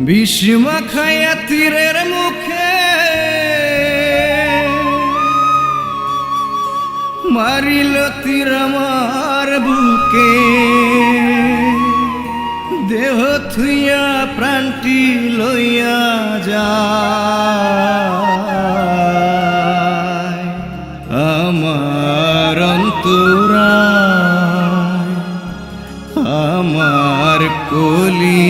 বিষ্মা তীরের মুখে। মারিল তীর আমার বুকে। দেহ থুইয়া প্রাণটি লইয়া যায় আমার কলি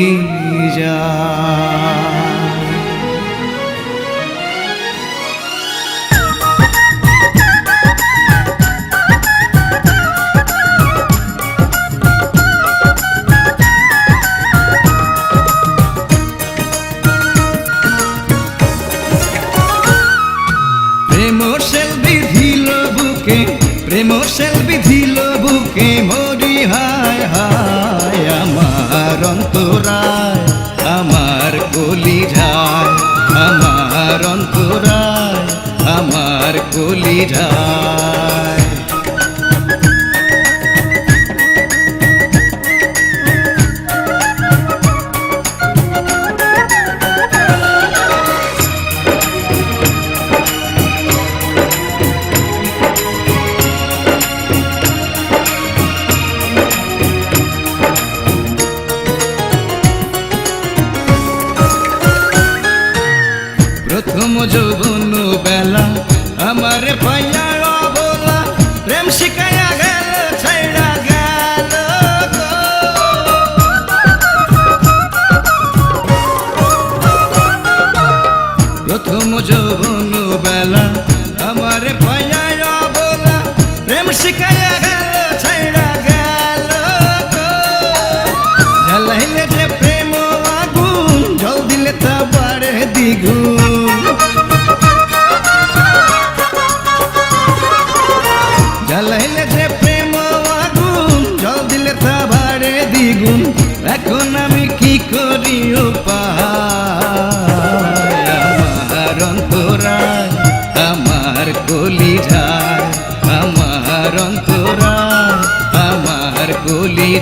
আমার কলি যায় আমার অন্তরায় আমার কলি যৌবন বেলা। আমার পাইয়া বলা, প্রেম শিখাইয়া গেল, ছাইড়া গেল প্রথম যৌবন বেলা, আমার পাইয়া বলা, প্রেম শিখাইয়া গেল, ছাইড়া গেল জ্বালাইলে যে প্রেম আগুন, জল দিলে তা বাড়ে দ্বিগুণ। আমার কলি যায় আমার অন্তরা আমার কলি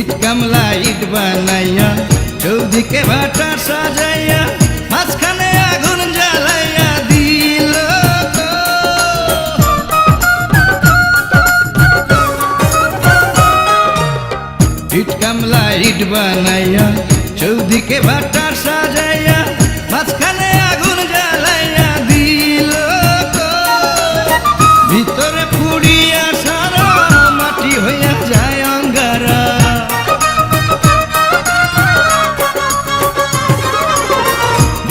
ইট কামলা ইট বানাইয়া, চৌদিকে ভাটা সাজাইয়া, মাঝখানে আগুন জ্বালাইয়া দিল। ইট কামলা ইট বানাইয়া, চৌদিকে ভাটা সাজাইয়া, মাঝখানে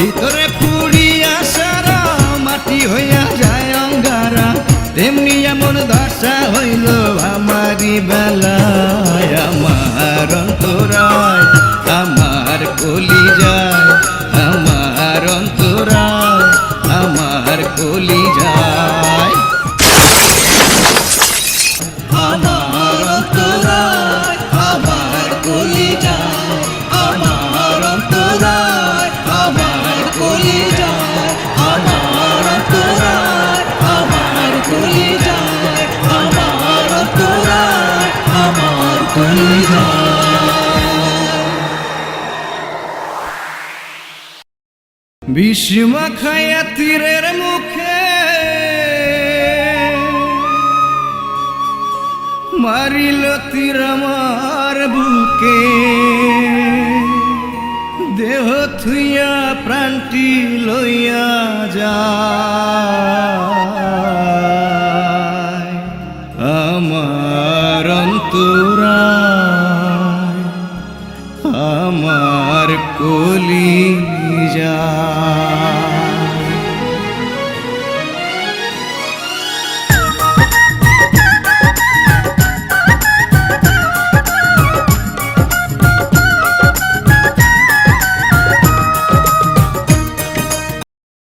ভিতরে পুড়িয়া সারা মাটি হইয়া যায় অঙ্গারা। তেমনি এমন দশা হইল আমারি বেলায়, আমার অন্তরায়, আমার কলি যায় আমার অন্তরায়, আমার কলি যায় আমার বিষ্মা খায়া তীরের মুখে মারিল তীর আমার বুকে দেহ থুইয়া প্রাণটি লইয়া যায় তোরা আমার কলি যা